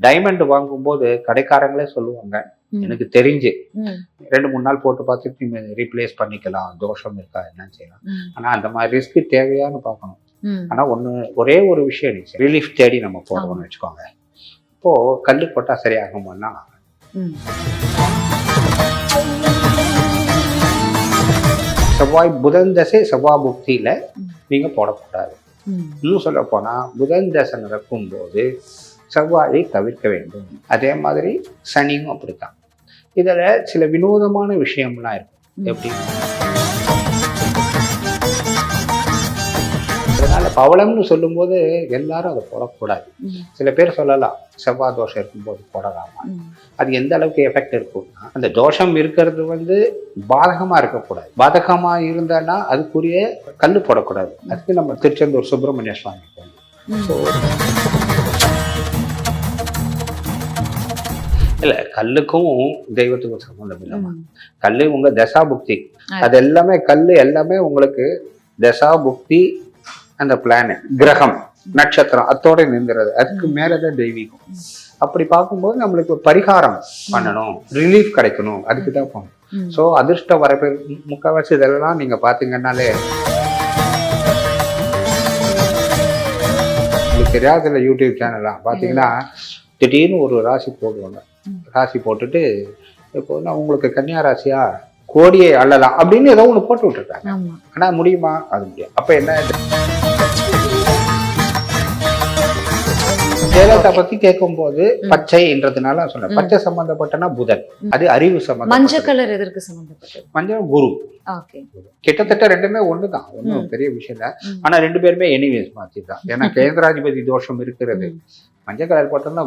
Diamond வாங்கும்போது கடைக்காரங்களே சொல்லுவாங்க. எனக்கு தெரிஞ்சு ரெண்டு மூணு நாள் போட்டு பார்த்துட்டு ரீப்ளேஸ் பண்ணிக்கலாம் தோஷம் இருக்கா என்ன செய்யலாம் ம், ஆனா அந்த மாதிரி ரிஸ்க் தேவையான்னு பார்க்கணும் ம். ஆனா ஒண்ணு ஒரே ஒரு விஷயம் ரிலீஃப் தேடி நம்ம போறோம்னு வச்சுக்கோங்க இப்போ கல்லு போட்டா சரியாகுமான்னா. செவ்வாய் புதன் தசை செவ்வாய் புக்தியில ம். நீங்க போடக்கூடாது. இன்னும் சொல்ல போனா புதன் தசை நடக்கும்போது செவ்வாயை தவிர்க்க வேண்டும். அதே மாதிரி சனியும் அப்படித்தான். இதுல சில வினோதமான விஷயம்லாம் இருக்கும். எப்படி? அதனால பவளம்னு சொல்லும்போது எல்லாரும் அதை போடக்கூடாது. சில பேர் சொல்லலாம் செவ்வாய் தோஷம் இருக்கும்போது போடலாமா. அது எந்த அளவுக்கு எஃபெக்ட் இருக்கும்னா அந்த தோஷம் இருக்கிறது வந்து பாதகமா இருக்கக்கூடாது. பாதகமா இருந்தான்னா அதுக்குரிய கல் போடக்கூடாது. அதுக்கு நம்ம திருச்செந்தூர் சுப்பிரமணிய சுவாமி. ஸோ இல்ல கல்லுக்கும் தெய்வத்துக்கும் சம்மந்தம் இல்லைம்மா. ம். கல்லு உங்க தசா புக்தி. அது. எல்லாமே கல்லு எல்லாமே உங்களுக்கு தசா புக்தி அந்த பிளான் கிரகம் நட்சத்திரம் அத்தோட நின்றுறது அதுக்கு மேலதான் தெய்வீகம். ம். அப்படி பார்க்கும்போது நம்மளுக்கு பரிகாரம் பண்ணணும். ரிலீஃப் கிடைக்கணும். அதுக்கு தான் போகணும். ஸோ அதிர்ஷ்ட வரப்பு முக்கால்வாசி இதெல்லாம் நீங்க பாத்தீங்கன்னாலே உங்களுக்கு தெரியாத யூடியூப் சேனல்லாம் பார்த்தீங்கன்னா திடீர்னு ஒரு ராசி போடுவாங்க. ராசி போட்டுட்டு இப்போ நான் உங்களுக்கு கன்னியா ராசியா கோடியை அள்ளலாம் அப்படின்னு ஏதோ ஒன்று போட்டு விட்டுருக்காங்க. ஆமா. ஆனா முடியுமா? அது முடியும் அப்ப என்ன? ஜெயலலிதா பத்தி கேட்கும்போது ம். பச்சைன்றதுனால சொன்னேன். பச்சை சம்பந்தப்பட்டனா புதன். அது அறிவு மஞ்சள் சம்பந்தம் கலர் எதற்கு சம்பந்தப்பட்டது? மஞ்சள் குரு. கிட்டத்தட்ட ரெண்டுமே ஒண்ணுதான். ஒன்றும். பெரிய விஷயம் இல்லை. ஆனா ரெண்டு பேருமே எனிவேஸ் மாத்தி தான் ஏன்னா கேந்திராதிபதி தோஷம் இருக்கிறது. மஞ்சள் கலர் போட்டோம்னா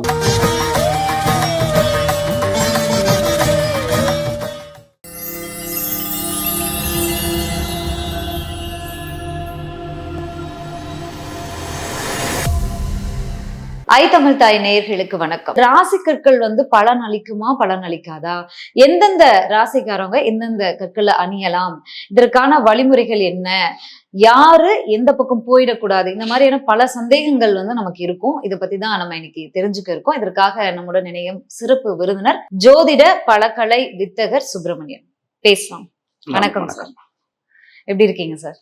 ஐ தமிழ் தாய் நேயர்களுக்கு வணக்கம். ராசி கற்கள் வந்து பலன் அளிக்குமா பலன் அளிக்காதா எந்தெந்த ராசிக்காரங்க எந்தெந்த கற்களை அணியலாம்? இதற்கான வழிமுறைகள் என்ன? யாரு எந்த பக்கம் போயிடக்கூடாது? இந்த மாதிரியான பல சந்தேகங்கள் வந்து நமக்கு இருக்கும். இதை பத்தி தான் நம்ம இன்னைக்கு தெரிஞ்சுக்க இருக்கோம். இதற்காக நம்முடன் இணையம் சிறப்பு விருந்தினர் ஜோதிட பழக்கலை வித்தகர் சுப்பிரமணியன். பேசலாம். வணக்கம் சார். எப்படி இருக்கீங்க சார்.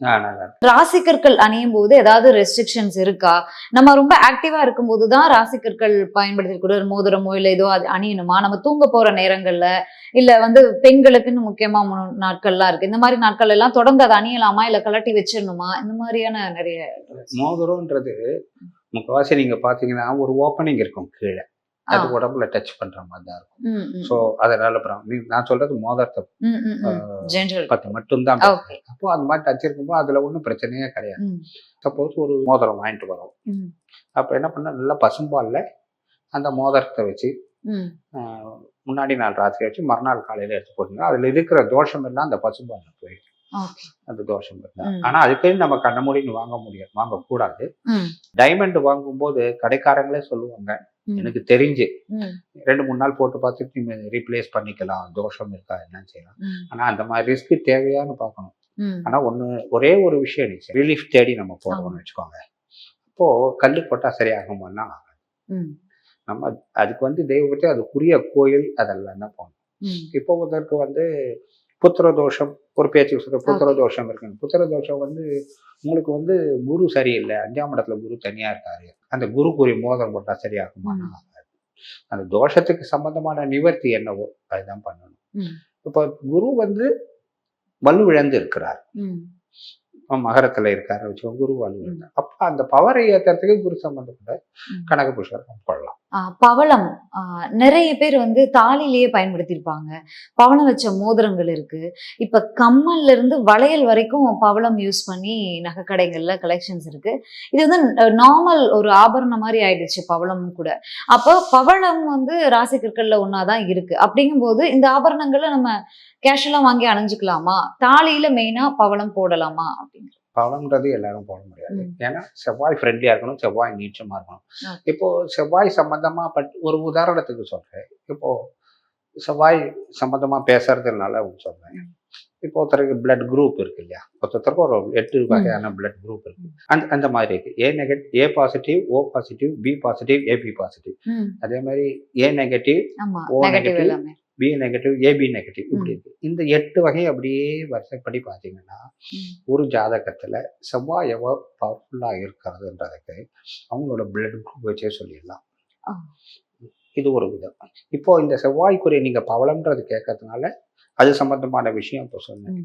ராசிக்கற்கள் அணியும் போது ஏதாவது ரெஸ்ட்ரிக்ஷன்ஸ் இருக்கா? நம்ம ரொம்ப ஆக்டிவா இருக்கும்போது தான் ராசிக்கற்கள் பயன்படுத்தக்கூடிய ஒரு மோதிரமோ இல்ல ஏதோ அது அணியணுமா? நம்ம தூங்க போற நேரங்கள்ல இல்ல வந்து பெண்களுக்குன்னு முக்கியமா நாட்கள்லாம் இருக்கு. இந்த மாதிரி நாட்கள் எல்லாம் தொடர்ந்து அதை அணியலாமா? இல்ல கலட்டி வச்சிடணுமா? இந்த மாதிரியான நிறைய மோதிரம்ன்றது முக்கவாசி நீங்க பாத்தீங்கன்னா ஒரு ஓப்பனிங் இருக்கும் கீழே. அது. உடம்புல டச் பண்ற மாதிரி தான் இருக்கும் ஸோ அதனால அப்புறம் நான் சொல்றது மோதிரத்தை. பத்தி மட்டும்தான். அப்போ அந்த மாதிரி டச் இருக்கும்போது அதுல ஒன்றும் பிரச்சனையே கிடையாது. சப்போஸ் ஒரு மோதிரம் வாங்கிட்டு வரோம். அப்போ என்ன பண்ண நல்லா பசும்பால்ல அந்த மோதிரத்தை வச்சு முன்னாடி நாள் ராத்திரி வச்சு மறுநாள் காலையில எடுத்து போட்டுங்க. அதுல இருக்கிற தோஷம் எல்லாம் அந்த பசும்பால்ல போயிடும். அந்த தோஷம். ஆனா அதுக்கு நம்ம கண்ண மூடின்னு வாங்க முடியாது வாங்கக்கூடாது. ம், டைமண்ட் வாங்கும்போது கடைக்காரங்களே சொல்லுவாங்க எனக்கு தெரிஞ்சு ரெண்டு மூணு நாள் போட்டு பார்த்துட்டு நீங்க ரீப்ளேஸ் பண்ணிக்கலாம். தோஷம் இருக்கா என்ன செய்யலாம் ஆனா அந்த மாதிரி ரிஸ்க் தேவையான்னு பார்க்கணும். ஆனா ஒண்ணு ஒரே ஒரு விஷயம் ரிலீஃப் தேடி நம்ம போடுறோம்னு வச்சுக்கோங்க. இப்போ கல்லு போட்டா சரியாகுமான்னா நம்ம அதுக்கு வந்து தெய்வத்தை அதுக்குரிய கோயில் அதெல்லாம் தான் போகணும். இப்போ ஒருத்தருக்கு வந்து புத்திர தோஷம் ஒரு பேச்சுக்கு சொல்ற புத்திர தோஷம் இருக்குங்க. புத்திர தோஷம் வந்து உங்களுக்கு வந்து குரு சரியில்லை. அஞ்சாம் இடத்துல குரு தனியா இருக்காரு. அந்த குருக்குரிய மோதிரம் போட்டா சரியாகுமானா அந்த தோஷத்துக்கு சம்பந்தமான நிவர்த்தி என்னவோ அதுதான் பண்ணணும். இப்போ குரு வந்து வலுவிழந்து இருக்கிறார். மகரத்துல இருக்காரு வச்சுக்கோ குரு வலுவிழந்து அப்ப அந்த பவரை ஏத்துறதுக்கு குரு சம்பந்தப்பட்ட. கனக புஷ்கரம் கொள்ளலாம். பவளம். நிறைய பேர் வந்து தாலிலேயே பயன்படுத்தியிருப்பாங்க. பவளம் வச்ச மோதிரங்கள் இருக்கு. இப்ப கம்மல்ல இருந்து வளையல் வரைக்கும் பவளம் யூஸ் பண்ணி நகை கடைகள்ல கலெக்ஷன்ஸ் இருக்கு. இது வந்து நார்மல் ஒரு ஆபரணம் மாதிரி ஆயிடுச்சு பவளம் கூட. அப்போ பவளம் வந்து ராசி கற்கள்ல ஒன்னாதான் இருக்கு. அப்படிங்கும்போது இந்த ஆபரணங்களை நம்ம கேஷுவலா வாங்கி அணிஞ்சுக்கலாமா? தாலியில மெயினா பவளம் போடலாமா? அப்படிங்கிற பவளம்ன்றது எல்லாரும் போட முடியாது. ஏன்னா செவ்வாய் ஃப்ரெண்ட்லியா இருக்கணும் செவ்வாய் நீச்சமா இருக்கணும். இப்போ செவ்வாய் சம்பந்தமா பட் ஒரு உதாரணத்துக்கு சொல்றேன். இப்போ செவ்வாய் சம்மந்தமாக பேசுறதுனால சொல்கிறேன் இப்போ ஒருத்தருக்கு பிளட் குரூப் இருக்கு இல்லையா? ஒருத்தருக்கு ஒரு எட்டு வகையான பிளட் குரூப் இருக்கு. அந்த அந்த மாதிரி இருக்கு. A negative A positive O positive B positive AB positive. அதே மாதிரி A negative O negative B negative AB negative இப்படி இருக்கு இந்த எட்டு வகை அப்படியே வரிசைப்படி பார்த்தீங்கன்னா. ஒரு ஜாதகத்துல செவ்வாய் எவ்வளோ பவர்ஃபுல்லாக இருக்கிறதுன்றதுக்கு அவங்களோட பிளட் குரூப் வச்சே சொல்லிடலாம். இது ஒரு விதம் இப்போ இந்த செவ்வாய்க்குரிய நீங்க பவளம்ன்றது கேட்கறதுனால அது சம்பந்தமான விஷயம் இப்போ சொன்னேன்.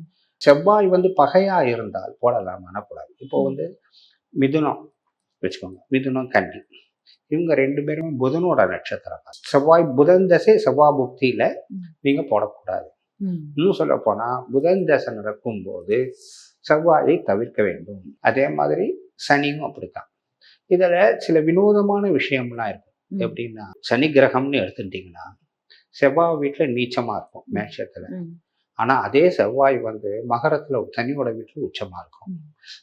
செவ்வாய் வந்து பகையா இருந்தால் போடலாம் அனக்கூடாது இப்போ. வந்து மிதுனம் வச்சுக்கோங்க மிதுனம் கன்னி இவங்க ரெண்டு பேரும் புதனோட நட்சத்திரம் தான். செவ்வாய் புதன் தசை செவ்வாய் புக்தியில. நீங்க போடக்கூடாது. இன்னும் சொல்ல போனா புதன் தசை நடக்கும்போது செவ்வாயை தவிர்க்க வேண்டும் அதே மாதிரி சனியும் அப்படித்தான் இதுல சில வினோதமான விஷயம்லாம் இருக்கும். எப்படின்னா சனி கிரகம்னு எடுத்துட்டீங்கன்னா செவ்வாய் வீட்டுல நீச்சமா இருக்கும் மேஷத்துல ம். ஆனா அதே செவ்வாய் வந்து மகரத்துல சனியோட வீட்டுல உச்சமா இருக்கும்.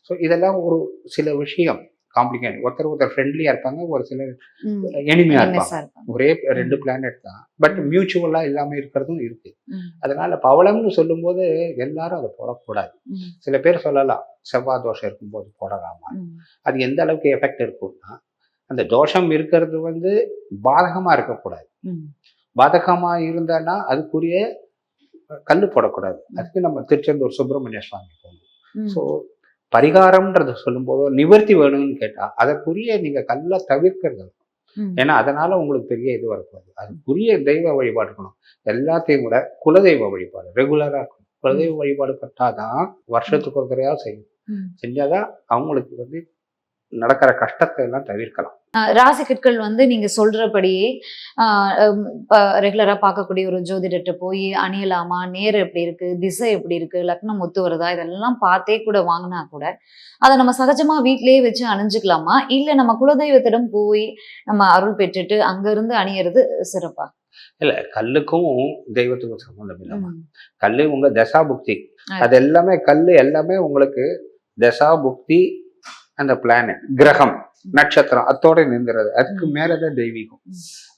ஸோ இதெல்லாம் ஒரு சில விஷயம் காம்ப்ளிகேட் ஒருத்தர் ஒருத்தர் ஃப்ரெண்ட்லியா இருப்பாங்க ஒரு சிலர் ம். எனிமையா எம்எஸ்ஆ இருப்பாங்க. ஒரே ரெண்டு பிளானட் தான் பட் மியூச்சுவலா இல்லாம இருக்கிறதும் இருக்கு. அதனால பவளம்னு சொல்லும்போது எல்லாரும் அதை போடக்கூடாது. சில பேர் சொல்லலாம் செவ்வாய் தோஷம் இருக்கும்போது போடலாமா. அது எந்த அளவுக்கு எஃபெக்ட் இருக்கும்னா அந்த தோஷம் இருக்கிறது வந்து பாதகமா இருக்கக்கூடாது. பாதகமா இருந்தான்னா அதுக்குரிய கல்லு போடக்கூடாது அதுக்கு நம்ம திருச்செந்தூர் சுப்பிரமணிய சுவாமி போகணும். ஸோ பரிகாரம்ன்றத சொல்லும்போது நிவர்த்தி வேணும்னு கேட்டா அதற்குரிய நீங்க கல்லை தவிர்க்கிறது. ஏன்னா அதனால உங்களுக்கு பெரிய இது வரக்கூடாது. அதுக்குரிய தெய்வ வழிபாடு இருக்கணும் எல்லாத்தையும் விட குலதெய்வ வழிபாடு ரெகுலரா இருக்கணும். குலதெய்வ வழிபாடு பட்டாதான் வருஷத்துக்கு ஒரு தடவையா செய்யணும். ம். செஞ்சாதான் அவங்களுக்கு வந்து நடக்கிற கஷ்டத்தை எல்லாம் தவிர்க்கலாம். ஆஹ் ராசி கற்கள் வந்து நீங்க சொல்றபடியே ரெகுலரா பார்க்கக்கூடிய ஒரு ஜோதிடர்கிட்ட போய் அணியலாமா நேரம் எப்படி இருக்கு திசை எப்படி இருக்கு லக்னம் ஒத்து வருதா இதெல்லாம் பார்த்தே கூட வாங்கினா கூட அதை நம்ம சகஜமா வீட்டிலேயே வச்சு அணிஞ்சுக்கலாமா? இல்ல நம்ம குலதெய்வத்திடம் போய் நம்ம அருள் பெற்றுட்டு அங்க இருந்து அணியறது சிறப்பா? இல்ல கல்லுக்கும் தெய்வத்துக்கும் சம்மந்தம் இல்லாம. கல்லு உங்க தசா புக்தி. அது. எல்லாமே கல்லு எல்லாமே உங்களுக்கு தசா புக்தி அந்த பிளானட் கிரகம் நட்சத்திரம் அத்தோட நின்றுறது அதுக்கு. மேலதான் தெய்வீகம்.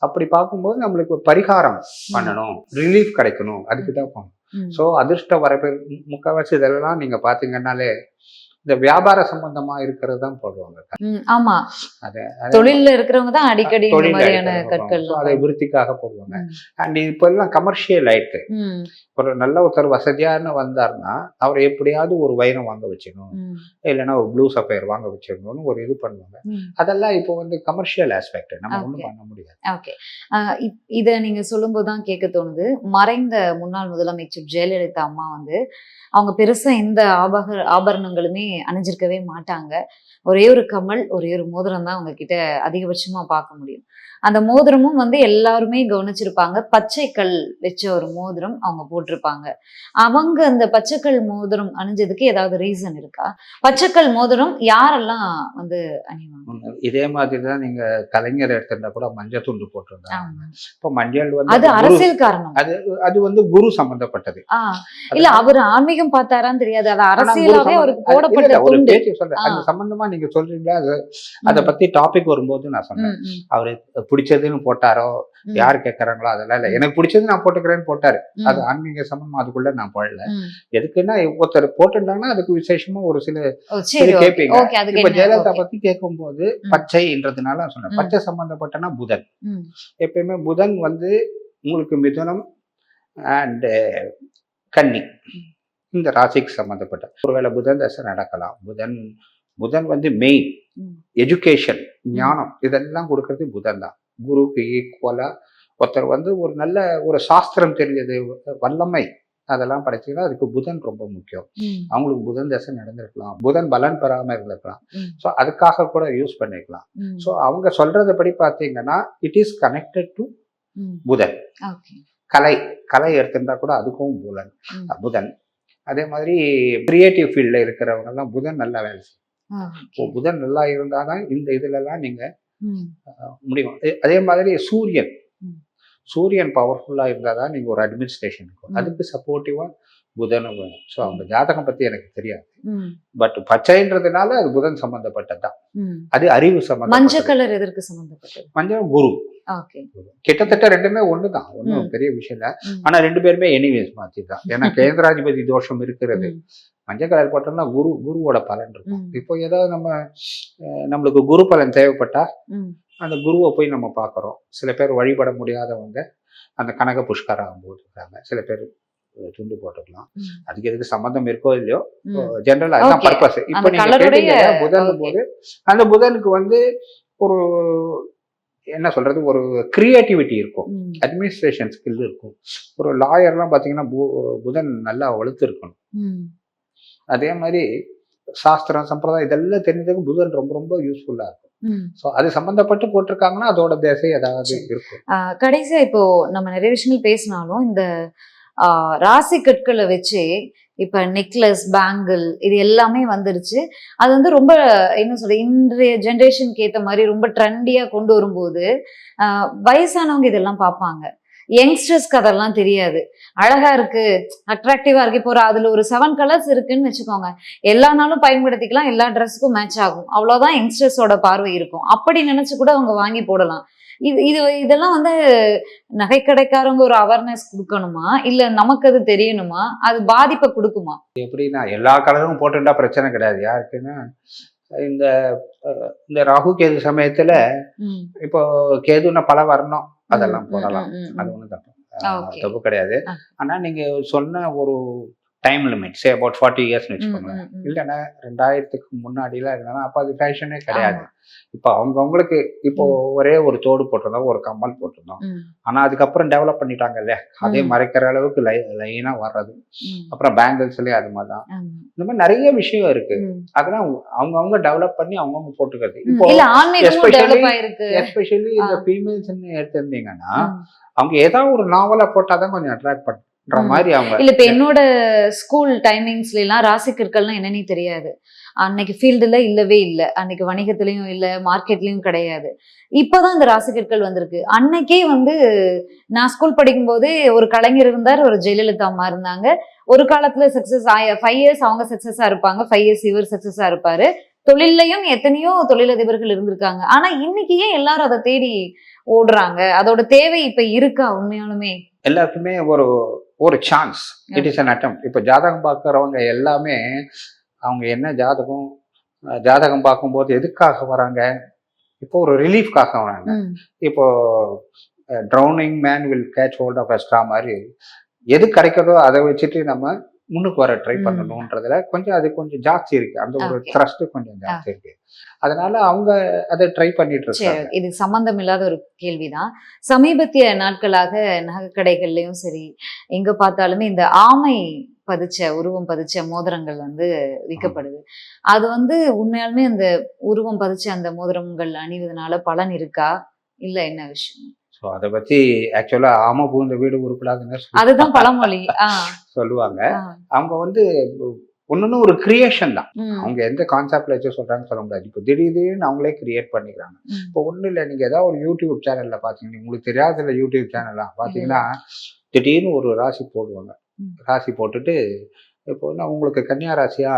அப்படி பார்க்கும்போது நம்மளுக்கு ஒரு பரிகாரம் பண்ணணும். ரிலீஃப் கிடைக்கணும். அதுக்கு தான் போகணும். ஸோ அதிர்ஷ்ட வரப்பு முக்கால்வாசி இதெல்லாம் நீங்க பாத்தீங்கன்னாலே இந்த வியாபார சம்பந்தமா இருக்கிறது தான் போடுவாங்க ஆமா. அது தொழில்ல இருக்கிறவங்க தான் அடிக்கடி மாதிரியான கற்கள் அதை விருத்திக்காக போடுவாங்க. அண்ட் இப்போ எல்லாம் கமர்ஷியல் ஆயிட்டு. ஒரு நல்ல ஒருத்தர் வசதியான வந்தாருன்னா அவர் எப்படியாவது ஒரு வைரம் வாங்க வச்சிடணும். இல்லைன்னா ஒரு ப்ளூ சஃபயர் வாங்க வச்சிடணும்னு ஒரு இது பண்ணுவாங்க. அதெல்லாம் இப்போ வந்து கமர்ஷியல் ஆஸ்பெக்ட் நம்ம ஒன்றும். பண்ண முடியாது. ஓகே இத நீங்க சொல்லும்போது தான் கேட்க தோணுது. மறைந்த முன்னாள் முதலமைச்சர் ஜெயலலிதா அம்மா வந்து அவங்க பெருசா எந்த ஆபக ஆபரணங்களுமே அணிஞ்சிருக்கவே மாட்டாங்க. ஒரே ஒரு கமல் ஒரே ஒரு மோதிரம் தான் அவங்க கிட்ட அதிகபட்சமா பார்க்க முடியும். அந்த மோதிரமும் வந்து எல்லாருமே கவனிச்சிருப்பாங்க. பச்சை கல் வச்ச ஒரு மோதிரம் அவங்க போட்டிருப்பாங்க. அவங்க அந்த பச்சைக்கல் மோதிரம் அணிஞ்சதுக்கு ஏதாவது ரீசன் இருக்கா? பச்சைக்கல் மோதிரம் யாரெல்லாம் வந்து அணிவாங்க? இதே மாதிரி தான் நீங்க கலைஞர் எடுத்திருந்தா கூட மஞ்சள் துண்டு போட்டிருந்தாங்க. இப்போ மஞ்சள் வந்து அது அரசியல் காரணம். அது அது வந்து குரு சம்பந்தப்பட்டது. இல்ல அவர் ஆன்மீகம் பார்த்தாரான்னு தெரியாது. அது அரசியலாவே அவருக்கு போடப்பட்ட ஒரு பேச்சு சொல்றேன். அது ஆ. சம்பந்தமா நீங்க சொல்றீங்களா? அது அதை பத்தி டாபிக் வரும்போது நான் சொன்னேன். அவரு பிடிச்சதுன்னு போட்டாரோ யார் கேட்கறாங்களோ அதெல்லாம் இல்ல. எனக்கு பிடிச்சது நான் போட்டுக்கிறேன்னு போட்டாரு. அது ஆன்மீக சம்பந்தமா அதுக்குள்ள நான் போடல. எதுக்குன்னா ஒருத்தர் போட்டுட்டாங்கன்னா அதுக்கு விசேஷமா ஒரு சில கேட்பீங்க அதுக்கு இப்ப ஜெயலலிதா. பத்தி கேட்கும்போது ம். பச்சைன்றதுனால நான் சொன்னேன். பச்சை சம்பந்தப்பட்டனா புதன். எப்பயுமே புதன் வந்து உங்களுக்கு மிதுனம் அண்ட் கன்னி. இந்த ராசிக்கு சம்பந்தப்பட்ட. ஒருவேளை புதன் தசை நடக்கலாம். புதன் புதன் வந்து மெயின். எஜுகேஷன் ஞானம். இதெல்லாம் கொடுக்கறது புதன் தான். குருக்கு ஈக்குவலா ஒருத்தர் வந்து ஒரு நல்ல ஒரு சாஸ்திரம் தெரிஞ்சது வல்லமை அதெல்லாம் படைச்சீங்கன்னா அதுக்கு புதன் ரொம்ப முக்கியம். அவங்களுக்கு புதன் தசை நடந்திருக்கலாம். புதன் பலன் பெறாம இருந்திருக்கலாம். ஸோ அதுக்காக கூட யூஸ் பண்ணிக்கலாம். ஸோ அவங்க சொல்றதுபடி பார்த்தீங்கன்னா இட் இஸ் கனெக்டட் டு. புதன். கலை கலை எடுத்திருந்தா கூட அதுக்கும் புதன். புதன் அதே மாதிரி கிரியேட்டிவ் ஃபீல்டில் இருக்கிறவங்க எல்லாம் புதன் நல்லா வேலை செய்யும். புதன் நல்லா இருந்தால் தான் இந்த இதுலலாம் நீங்க ம், அஹ், முடியும். அதே- மாதிரி சூரியன். சூரியன் பவர்ஃபுல்லா இருந்தால் தான் நீங்க ஒரு அட்மினிஸ்ட்ரேஷன் இருக்கும் ம். அதுக்கு சப்போர்ட்டிவா புதன் ஸோ அவங்க ஜாதகம் பத்தி எனக்கு தெரியாது. பட் பச்சைன்றதுனால அது புதன் சம்பந்தப்பட்டதுதான். அது அறிவு மஞ்சள் சம்பந்தம் கலர் எதற்கு சம்பந்தப்பட்டது? மஞ்சள் குரு. கிட்டத்தட்ட ரெண்டுமே ஒண்ணுதான். ஒன்றும். பெரிய விஷயம் இல்லை. ஆனா ரெண்டு பேருமே எனிவேஸ் மாத்தி தான் ஏன்னா கேந்திராதிபதி தோஷம் இருக்கிறது. மஞ்சள் கலர் போட்டோம்னா குரு குருவோட பலன் இருக்கும். இப்போ ஏதாவது நம்ம நம்மளுக்கு குரு பலன் தேவைப்பட்டா. அந்த குருவை போய் நம்ம பார்க்குறோம். சில பேர் வழிபட முடியாதவங்க அந்த கனக புஷ்கரம் போட்டுருக்காங்க. சில பேர் துண்டு போட்டுக்கலாம். அதுக்கு எதுக்கு சம்மந்தம் இருக்கோ இல்லையோ. ஜென்ரலா அதுதான். பர்பஸ் இப்போ நீங்க புதன். போது அந்த புதனுக்கு வந்து ஒரு என்ன சொல்றது ஒரு கிரியேட்டிவிட்டி இருக்கும் அட்மினிஸ்ட்ரேஷன் ஸ்கில் இருக்கும் ஒரு லாயர்லாம் பார்த்தீங்கன்னா புதன் நல்லா வலுத்து இருக்கணும். அதே மாதிரி சாஸ்திரம் சம்பிரதாயம் இதெல்லாம் தெரிஞ்சதுக்கு புதன் ரொம்ப ரொம்ப யூஸ்ஃபுல்லா இருக்கும். ஸோ அது சம்பந்தப்பட்டு போட்டிருக்காங்கன்னா அதோட திசை ஏதாவது இருக்கும் கடைசியா இப்போ நம்ம நிறைய விஷயங்கள் பேசினாலும் இந்த ராசி கற்களை வச்சு இப்போ நெக்லஸ் பேங்கிள் இது எல்லாமே வந்துருச்சு. அது வந்து ரொம்ப என்ன சொல்ற இன்றைய ஜென்ரேஷனுக்கு ஏத்த மாதிரி ரொம்ப ட்ரெண்டியா கொண்டு வரும்போது ஆஹ் வயசானவங்க இதெல்லாம் பார்ப்பாங்க. யங்ஸ்டர்ஸ்க்கு அதெல்லாம் தெரியாது. அழகா இருக்கு அட்ராக்டிவா இருக்கு. இப்போ ஒரு அதுல ஒரு செவன் கலர்ஸ் இருக்குன்னு வச்சுக்கோங்க. எல்லா நாளும் பயன்படுத்திக்கலாம் எல்லா ட்ரெஸ்ஸுக்கும் மேட்ச் ஆகும். அவ்வளவுதான் யங்ஸ்டர்ஸோட பார்வை இருக்கும். அப்படி நினைச்சு கூட அவங்க வாங்கி போடலாம். இது இது இதெல்லாம் வந்து நகைக்கடைக்காரங்க ஒரு அவேர்னஸ் கொடுக்கணுமா இல்ல நமக்கு அது தெரியணுமா அது பாதிப்பை கொடுக்குமா எப்படின்னா எல்லா கலரும் போட்டுட்டா பிரச்சனை கிடையாது யாருக்குன்னா இந்த இந்த ராகு கேது சமயத்துல. இப்போ கேதுன்னா பல வரணும் அதெல்லாம் போடலாம் அது ம். ஒன்றும் தப்பு. தப்பு கிடையாது. ஆனா நீங்க சொன்ன ஒரு time limit say about forty இயர்ஸ்னு ம். இல்லைன்னா ரெண்டாயிரத்துக்கு முன்னாடிலாம் இருந்தாலும் அப்போ அது ஃபேஷனே கிடையாது இப்போ அவங்கவுங்களுக்கு இப்போ ஒரே ஒரு தோடு போட்டிருந்தோம் ஒரு கம்மல் போட்டிருந்தோம் ம், ஆனா அதுக்கப்புறம் டெவலப் பண்ணிட்டாங்கல்ல அதே ம். மறைக்கிற அளவுக்கு லை லைனா வர்றது. அப்புறம் பேங்கிள்ஸ்லயே அது மாதிரி தான். இந்த மாதிரி நிறைய விஷயம் இருக்கு. அதெல்லாம் அவங்கவுங்க டெவலப் பண்ணி அவங்கவுங்க போட்டுக்கிறது. இப்போ ஆயிருக்கு எஸ்பெஷலி இந்த ஆ. ஃபீமேல்ஸ் எடுத்திருந்தீங்கன்னா. அவங்க ஏதாவது ஒரு நாவலா போட்டாதான் கொஞ்சம் அட்ராக்ட் பண்ற ம். மாதிரி அவங்க இல்ல இப்ப என்னோட ஸ்கூல் டைமிங்ஸ்ல எல்லாம் ராசி கற்கள்லாம் என்னன்னே தெரியாது. அன்னைக்கு ஃபீல்டுல இல்லவே இல்ல. அன்னைக்கு வணிகத்திலயும் இல்ல மார்க்கெட்லயும் கிடையாது. இப்பதான் இந்த ராசி கற்கள் வந்திருக்கு. அன்னைக்கே வந்து நான் ஸ்கூல் படிக்கும் போதே ஒரு கலைஞர் இருந்தார் ஒரு ஜெயலலிதா அம்மா இருந்தாங்க. ஒரு காலத்துல சக்சஸ் ஆய ஃபைவ் இயர்ஸ் அவங்க சக்சஸா இருப்பாங்க. ஃபைவ் இயர்ஸ் இவர் சக்சஸா இருப்பாரு. தொழிலையும் எத்தனையோ தொழிலதிபர்கள் இருந்திருக்காங்க. ஆனா இன்னைக்கு ஏன் எல்லாரும் அதை தேடி ஓடுறாங்க? அதோட தேவை இப்ப இருக்கா உண்மையாலுமே? எல்லாருக்குமே ஒரு ஒரு chance it is an attempt இப்போ ஜாதகம் பார்க்குறவங்க எல்லாமே அவங்க என்ன ஜாதகம் ஜாதகம் பார்க்கும்போது எதுக்காக வராங்க? இப்போ ஒரு ரிலீஃப்காக வராங்க. இப்போ drowning man will catch hold of straw மாதிரி எது கிடைக்கிறதோ அதை வச்சுட்டு நம்ம முன்னுக்கு வர ட்ரை ம். பண்ணணுன்றதுல கொஞ்சம் அது கொஞ்சம் ஜாஸ்தி இருக்கு. அந்த ஒரு. த்ரஸ்ட் கொஞ்சம் ஜாஸ்தி இருக்கு. அதனால அவங்க அதை ட்ரை பண்ணிட்டு இருக்காங்க. இது சம்பந்தம் இல்லாத ஒரு கேள்விதான். சமீபத்திய நாட்களாக நகைக்கடைகள்லயும் சரி எங்க பார்த்தாலுமே இந்த ஆமை பதிச்ச உருவம் பதிச்ச மோதிரங்கள் வந்து விற்கப்படுது. அது வந்து உண்மையாலுமே அந்த உருவம் பதிச்ச அந்த மோதிரங்கள் அணிவதனால பலன் இருக்கா? இல்ல என்ன விஷயம்? ஸோ அதை பத்தி ஆக்சுவலா ஆம பூந்த வீடு உருப்படாதுன்னு அதுதான் பழமொழி. சொல்லுவாங்க. அவங்க வந்து ஒன்னொன்னு ஒரு கிரியேஷன் தான். அவங்க எந்த கான்செப்ட்ல வச்சு சொல்றாங்கன்னு சொல்ல முடியாது. இப்போ திடீர்னு அவங்களே கிரியேட் பண்ணிக்கிறாங்க. இப்போ ஒன்றும் இல்லை நீங்கள் ஏதாவது ஒரு யூடியூப் சேனலில் பார்த்தீங்கன்னா உங்களுக்கு தெரியாத யூடியூப் சேனல்லாம் பார்த்தீங்கன்னா திடீர்னு ஒரு ராசி போடுவாங்க. ராசி போட்டுட்டு இப்போ என்ன உங்களுக்கு கன்னியா ராசியா?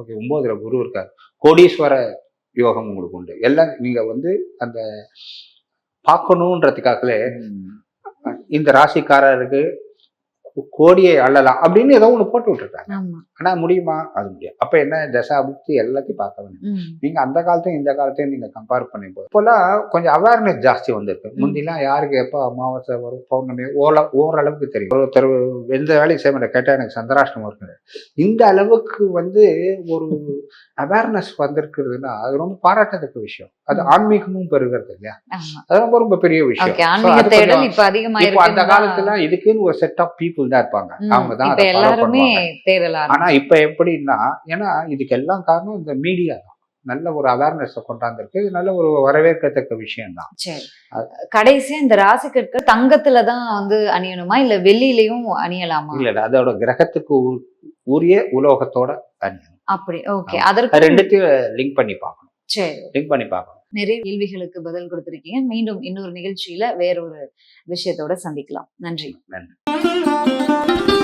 ஓகே ஒம்போதுல குரு இருக்கார். கோடீஸ்வர யோகம் உங்களுக்கு உண்டு. எல்லாம் நீங்கள் வந்து அந்த பார்க்கணுன்றதுக்காகவே இந்த ராசிக்காரருக்கு கோடியை அள்ளலாம் அப்படின்னு ஏதோ ஒன்று போட்டு விட்டுருக்காங்க. ஆமா. ஆனா முடியுமா? அது முடியாது. அப்ப என்ன? தசா புக்தி எல்லாத்தையும் பார்க்க வேணும் உம் நீங்க அந்த காலத்தையும் இந்த காலத்தையும் நீங்க கம்பேர் பண்ணி போது இப்போல்லாம் கொஞ்சம் அவேர்னஸ் ஜாஸ்தி வந்திருக்கு. முந்திலாம் யாருக்கு எப்போ அமாவாசை வரும் பௌர்ணமி ஓல ஓரளவுக்கு தெரியும். ஒருத்தர் எந்த வேலையும் செய்ய மாட்டேன் கேட்டால் எனக்கு சந்திராஷ்டமம் இருக்குது இந்த அளவுக்கு வந்து ஒரு அவேர்னஸ் வந்திருக்கிறதுனா அது ரொம்ப பாராட்டத்தக்க விஷயம். அது. ஆன்மீகமும் பெறுகிறது இல்லையா? அது ரொம்ப ரொம்ப பெரிய விஷயம். அந்த காலத்துல இதுக்குன்னு ஒரு செட் ஆஃப் பீப்புள் தான் இருப்பாங்க. அவங்க தான் எல்லாருமே. தேடலாம் ஆனா இப்ப எப்படின்னா ஏன்னா இதுக்கு எல்லாம் காரணம் இந்த மீடியா தான். நல்ல ஒரு அவேர்னஸ் கொண்டாந்துருக்கு. இது நல்ல ஒரு வரவேற்கத்தக்க விஷயம் தான் சரி கடைசியா இந்த ராசி கற்கள் தங்கத்துல தான் வந்து அணியணுமா? இல்ல வெள்ளியிலயும் அணியலாமா? இல்ல இல்ல அதோட கிரகத்துக்கு உரிய உலோகத்தோட அணியணும். அப்படி ஓகே. அதற்கு அது ரெண்டுத்தையும் லிங்க் பண்ணி பார்க்கணும். சரி. லிங்க் பண்ணி பார்க்கணும். நிறைய கேள்விகளுக்கு பதில் கொடுத்திருக்கீங்க. மீண்டும் இன்னொரு நிகழ்ச்சியில வேற ஒரு விஷயத்தோட சந்திக்கலாம். நன்றி. நன்றி. thank you.